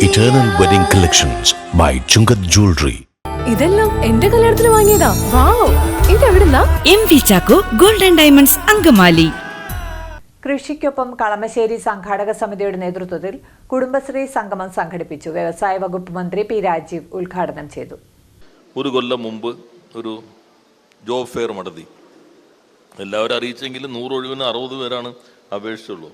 Eternal Wedding Collections by Chungat Jewelry. ഇതെല്ലാം എന്റെ കല്യാണത്തിന് വാങ്ങിയതാ. Wow ഇതെവിടുന്നാ? M V Chacko golden diamonds Angamaly. കൃഷിക്കൊപ്പം Kalamassery സംഘാടക സമിതിയുടെ നേതൃത്വത്തിൽ കുടുംബശ്രീ സംഗമം സംഘടിപ്പിച്ചു. വ്യവസായ വകുപ്പ് മന്ത്രി പി രാജീവ് ഉദ്ഘാടനം ചെയ്തു. ഒരു കൊല്ലം മുമ്പ് ഒരു ജോബ് ഫെയർ നടത്തി എല്ലാവരും അറിയിച്ചെങ്കിലും നൂറ് ഒഴിവിന് അറുപത് പേരാണ് അപേക്ഷിച്ചുള്ളൂ.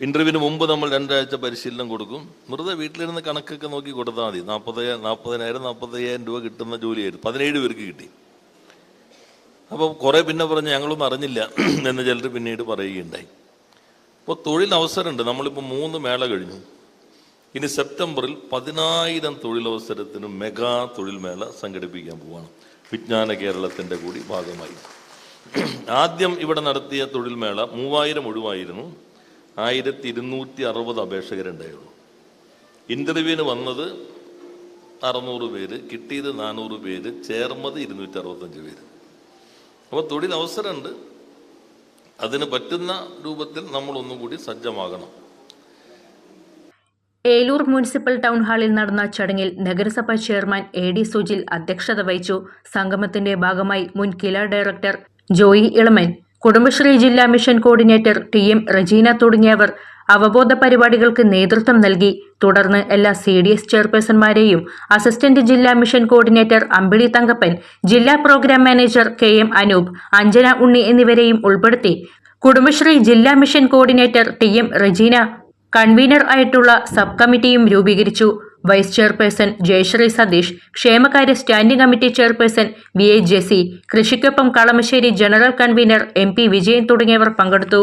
ഇന്റർവ്യൂവിന് മുമ്പ് നമ്മൾ രണ്ടാഴ്ച പരിശീലനം കൊടുക്കും. വെറുതെ വീട്ടിലിരുന്ന് കണക്കൊക്കെ നോക്കി കൊടുത്താൽ മതി. നാൽപ്പത് നാൽപ്പതിനായിരം നാൽപ്പത്തയ്യായിരം രൂപ കിട്ടുന്ന ജോലിയായിരുന്നു. പതിനേഴ് പേർക്ക് കിട്ടി. അപ്പോൾ കുറേ പിന്നെ പറഞ്ഞ് ഞങ്ങളൊന്നും അറിഞ്ഞില്ല എന്ന് ചിലർ പിന്നീട് പറയുകയുണ്ടായി. അപ്പോൾ തൊഴിലവസരമുണ്ട് നമ്മളിപ്പോൾ മൂന്ന് മേള കഴിഞ്ഞു. ഇനി സെപ്റ്റംബറിൽ പതിനായിരം തൊഴിലവസരത്തിന് മെഗാ തൊഴിൽ മേള സംഘടിപ്പിക്കാൻ പോവാണ്. വിജ്ഞാന കേരളത്തിന്റെ കൂടി ഭാഗമായി. ആദ്യം ഇവിടെ നടത്തിയ തൊഴിൽ മേള മൂവായിരം ഒഴിവായിരുന്നു. ആയിരത്തി ഇരുന്നൂറ്റി അറുപത് അപേക്ഷകരുണ്ടായുള്ളൂ ഇന്റർവ്യൂവിന് വന്നത് അറുന്നൂറ് പേര് കിട്ടിയത് നാനൂറ് പേര് ചേർന്നത് ഇരുന്നൂറ്റി അറുപത്തഞ്ച് പേര്. അപ്പോൾ തൊഴിൽ അവസരമുണ്ട്. അതിന് പറ്റുന്ന രൂപത്തിൽ നമ്മൾ ഒന്നും കൂടി സജ്ജമാകണം. ഏലൂർ മുനിസിപ്പൽ ടൗൺ ഹാളിൽ നടന്ന ചടങ്ങിൽ നഗരസഭാ ചെയർമാൻ എ ഡി സുജിൽ അധ്യക്ഷത വഹിച്ചു. സംഗമത്തിന്റെ ഭാഗമായി മുൻ കില ഡയറക്ടർ ജോയി ഇളമൻ കുടുംബശ്രീ ജില്ലാ mission coordinator T M Rajeena തുടങ്ങിയവർ അവബോധ പരിപാടികൾക്ക് നേതൃത്വം നൽകി. തുടർന്ന് എല്ലാ സി ഡി എസ് ചെയർപേഴ്സൺമാരെയും അസിസ്റ്റന്റ് ജില്ലാ മിഷൻ കോർഡിനേറ്റർ അമ്പിളി തങ്കപ്പൻ ജില്ലാ programme manager K M Anoop Anjana Unni എന്നിവരെയും ഉൾപ്പെടുത്തി. കുടുംബശ്രീ ജില്ലാ mission coordinator T M Rajeena convener ആയിട്ടുള്ള സബ് കമ്മിറ്റിയും രൂപീകരിച്ചു. വൈസ് ചെയർപേഴ്സൺ ജയശ്രീ സതീഷ് ക്ഷേമകാര്യ standing committee chairperson V A Jessy കൃഷിക്കൊപ്പം Kalamassery general convener M P Vijayan തുടങ്ങിയവർ പങ്കെടുത്തു.